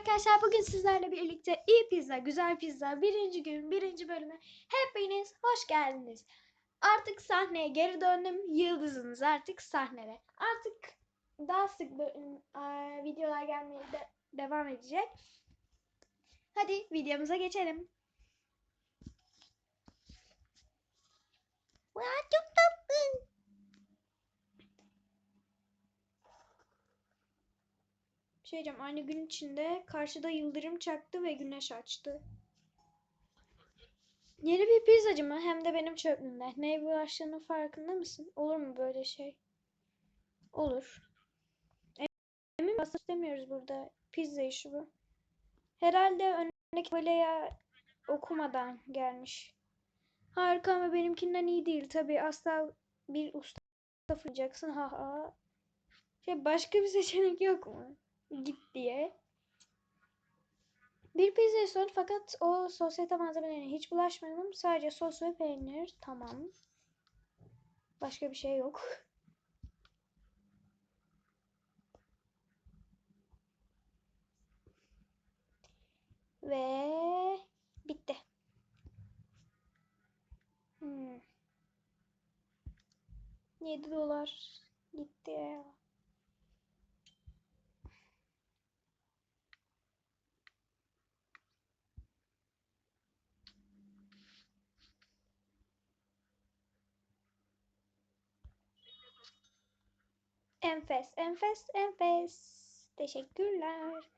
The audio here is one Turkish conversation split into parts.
arkadaşlar bugün sizlerle birlikte iyi pizza, güzel pizza, birinci gün, birinci bölüme hepiniz hoş geldiniz. Artık sahneye geri döndüm. Yıldızınız artık sahnede. Artık daha sık bölüm- eee, videolar gelmeye de devam edecek. Hadi videomuza geçelim. Çok tatlı. Bir şey diyeceğim. Aynı gün içinde karşıda yıldırım çaktı ve güneş açtı. Yeni bir pizzacı mı? Hem de benim çöplüğümde. Neye bulaştığının farkında mısın? Olur mu böyle şey? Olur. Emin misin? istemiyoruz burada. Pizza işi bu. Herhalde öndeki böyle okumadan gelmiş. Harika ama benimkinden iyi değil. Tabii asla bir usta fırlayacaksın. Ha ha. Şey başka bir seçenek yok mu? Git diye. Bir pizza istiyorum fakat o sosyete malzemelerine hiç bulaşmadım. Sadece sos ve peynir. Tamam. Başka bir şey yok. Ve bitti. Hmm. 7 dolar gitti Enfes, enfes, enfes. Teşekkürler.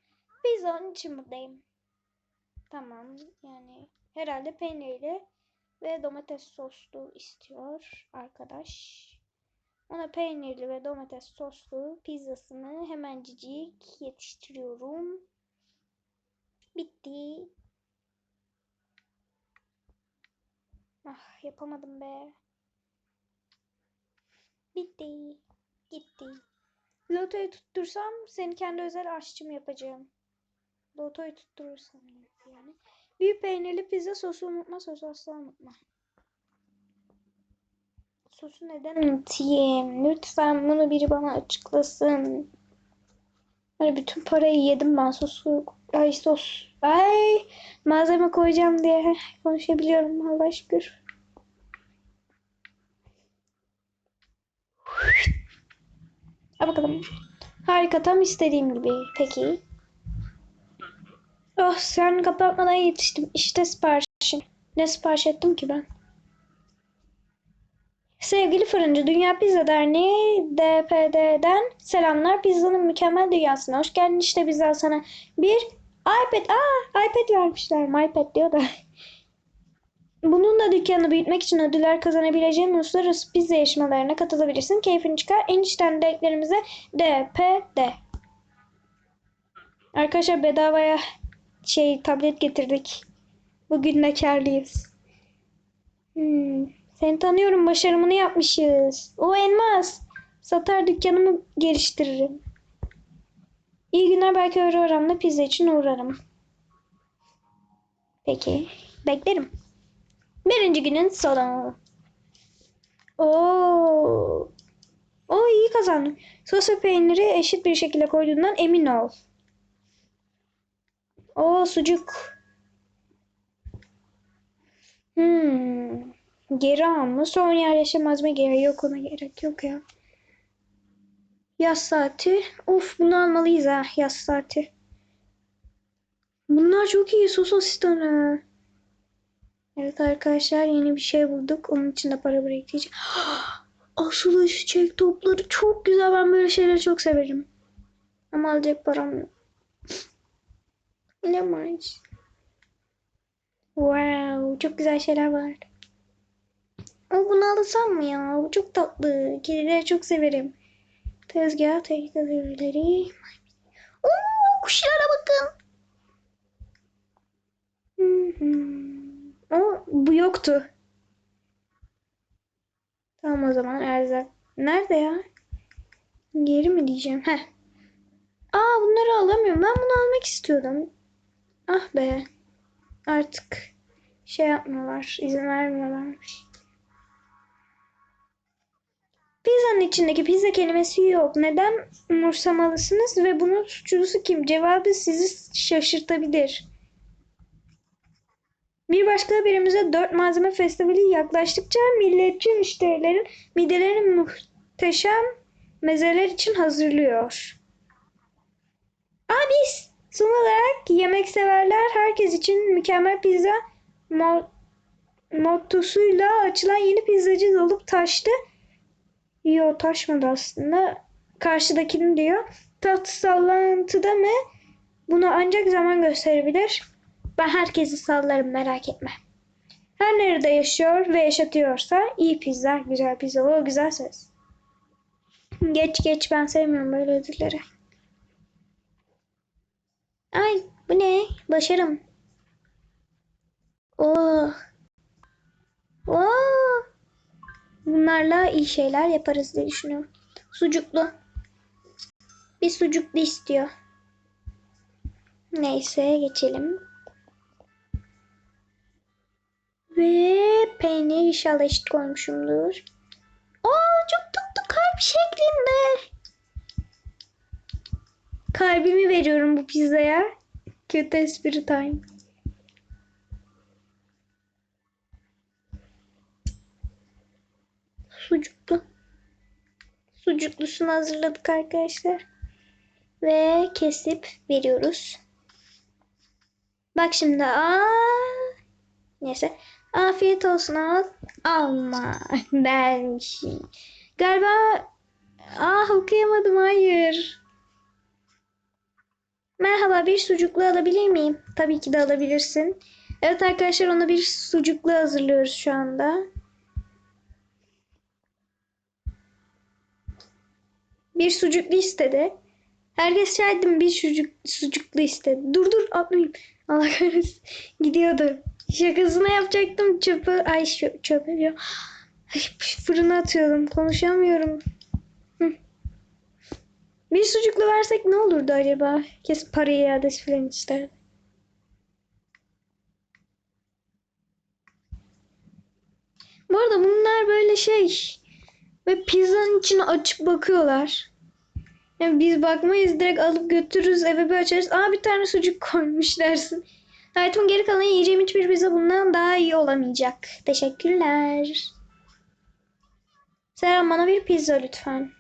Biz onun için buradayım. Tamam, yani herhalde peynirli ve domates soslu istiyor arkadaş. Ona peynirli ve domates soslu pizzasını hemencik yetiştiriyorum. Bitti. Ah yapamadım be. Bitti. Gitti. Lotoyu tuttursam seni kendi özel aşçım yapacağım. Lotoyu tutturursam yani. Büyük peynirli pizza sosu unutma, sosu asla unutma. Sosu neden unutayım? Lütfen bunu biri bana açıklasın. Hani bütün parayı yedim ben sosu. Ay sos. Ay malzeme koyacağım diye konuşabiliyorum Allah şükür. Al bakalım. Harika tam istediğim gibi. Peki. Oh sen kapatmadan yetiştim. İşte siparişin. Ne sipariş ettim ki ben? Sevgili fırıncı Dünya Pizza Derneği DPD'den selamlar. Pizzanın mükemmel dünyasına hoş geldin. İşte bizden sana bir iPad. Aa iPad vermişler. MyPad diyor da. Bununla dükkanı büyütmek için ödüller kazanabileceğin uluslararası pizza yarışmalarına katılabilirsin. Keyfini çıkar. En içten dileklerimize DPD. Arkadaşlar bedavaya şey tablet getirdik. Bugün de. Hmm, seni tanıyorum. Başarımını yapmışız. O elmas. Satar dükkanımı geliştiririm. İyi günler. Belki öyle oramda pizza için uğrarım. Peki. Beklerim. Birinci günün sonu. Oo. O iyi kazandım. Sos ve peyniri eşit bir şekilde koyduğundan emin ol. O sucuk. Hmm. Geri alma. Son yerleşemez mi? Gerek yok ona gerek yok ya. Yaz saati. Of bunu almalıyız ha. Yaz saati. Bunlar çok iyi. Sos asistanı. Evet arkadaşlar yeni bir şey bulduk. Onun için de para biriktireceğim. Asıl çiçek topları çok güzel. Ben böyle şeyleri çok severim. Ama alacak param yok. Bilemeyiz. Wow, çok güzel şeyler var. Ama bunu alsam mı ya? Bu çok tatlı. Kedileri çok severim. Tezgah, tehlike devreleri. Oo, kuşlara bakın. Bu yoktu. Tamam o zaman erzak. Nerede ya? Geri mi diyeceğim? Heh. Aa bunları alamıyorum. Ben bunu almak istiyordum. Ah be. Artık şey yapmıyorlar. izin vermiyorlarmış. Pizzanın içindeki pizza kelimesi yok. Neden umursamalısınız ve bunun suçlusu kim? Cevabı sizi şaşırtabilir. Bir başka haberimize 4 malzeme festivali yaklaştıkça milletçi müşterilerin midelerini muhteşem mezeler için hazırlıyor. Biz son olarak yemek severler herkes için mükemmel pizza mo- mottosuyla açılan yeni pizzacı dolup taştı. Yo taşmadı aslında. Karşıdakini diyor. Tat sallantıda mı? Bunu ancak zaman gösterebilir. Ben herkesi sallarım merak etme. Her nerede yaşıyor ve yaşatıyorsa iyi pizza, güzel pizza. O güzel söz. Geç geç ben sevmiyorum böyle ödülleri. Ay bu ne? Başarım. Oh. Oh. Bunlarla iyi şeyler yaparız diye düşünüyorum. Sucuklu. Bir sucuklu istiyor. Neyse geçelim. Ve peynir inşallah eşit koymuşumdur. Aa çok tatlı kalp şeklinde. Kalbimi veriyorum bu pizzaya. Kötü espri time. Sucuklu. Sucuklusunu hazırladık arkadaşlar. Ve kesip veriyoruz. Bak şimdi. Aa, neyse. Afiyet olsun al. Alma dermişim. Galiba ah okuyamadım hayır. Merhaba bir sucuklu alabilir miyim? Tabii ki de alabilirsin. Evet arkadaşlar ona bir sucuklu hazırlıyoruz şu anda. Bir sucuklu istedi. Herkes şahidim bir sucuk, sucuklu istedi. Dur dur atmayayım. Allah kahretsin. Gidiyordu. Şakasını yapacaktım çöpe. Ay çö- çöpe diyor. Ay, fırına atıyordum. Konuşamıyorum. Bir sucuklu versek ne olurdu acaba? Kesin parayı iadesi falan isterdi. Bu arada bunlar böyle şey ve pizzanın içine açıp bakıyorlar. Yani biz bakmayız direkt alıp götürürüz eve bir açarız. Aa bir tane sucuk koymuş dersin. Hayatımın geri kalanı yiyeceğim hiçbir pizza bundan daha iyi olamayacak. Teşekkürler. Selam bana bir pizza lütfen.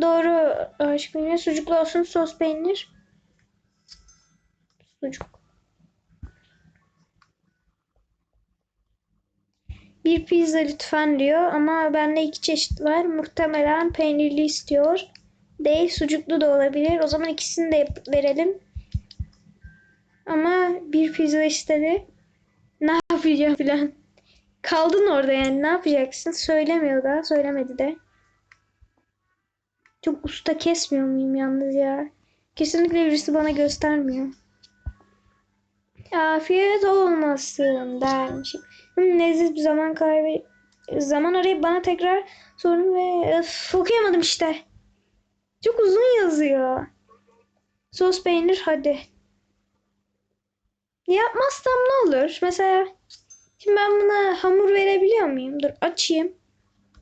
Doğru aşkım yine sucuklu olsun sos peynir. Sucuk. Bir pizza lütfen diyor ama bende iki çeşit var. Muhtemelen peynirli istiyor. Değil sucuklu da olabilir. O zaman ikisini de verelim. Ama bir pizza istedi. Ne yapacağım falan. Kaldın orada yani ne yapacaksın? Söylemiyor da. Söylemedi de. Çok usta kesmiyor muyum yalnız ya? Kesinlikle birisi bana göstermiyor. Afiyet olmasın dermişim. Leziz bir zaman kaybı zaman arayıp bana tekrar sorun ve öf, okuyamadım işte. Çok uzun yazıyor. Sos peynir hadi. Yapmazsam ne olur? Mesela şimdi ben buna hamur verebiliyor muyum? Dur açayım.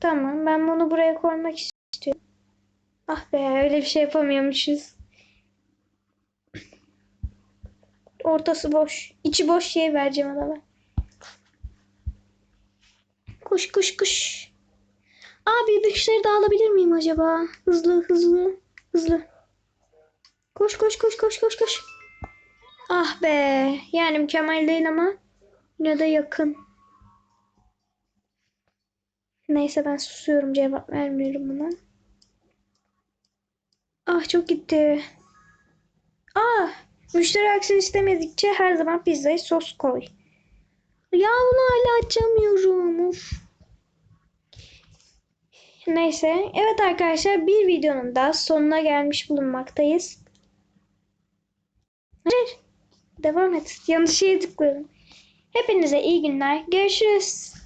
Tamam ben bunu buraya koymak istiyorum. Ah be öyle bir şey yapamıyormuşuz. Ortası boş. içi boş şey vereceğim adama. Kuş kuş kuş. Abi dışarı da alabilir miyim acaba? Hızlı hızlı hızlı. Koş koş koş koş koş koş. Ah be. Yani mükemmel değil ama yine de yakın. Neyse ben susuyorum cevap vermiyorum buna. Ah çok gitti. Ah müşteri aksini istemedikçe her zaman pizzaya sos koy. Ya bunu hala açamıyorum. Uf. Neyse. Evet arkadaşlar bir videonun da sonuna gelmiş bulunmaktayız. Hayır. Devam et. Yanlış tıkladım. Hepinize iyi günler. Görüşürüz.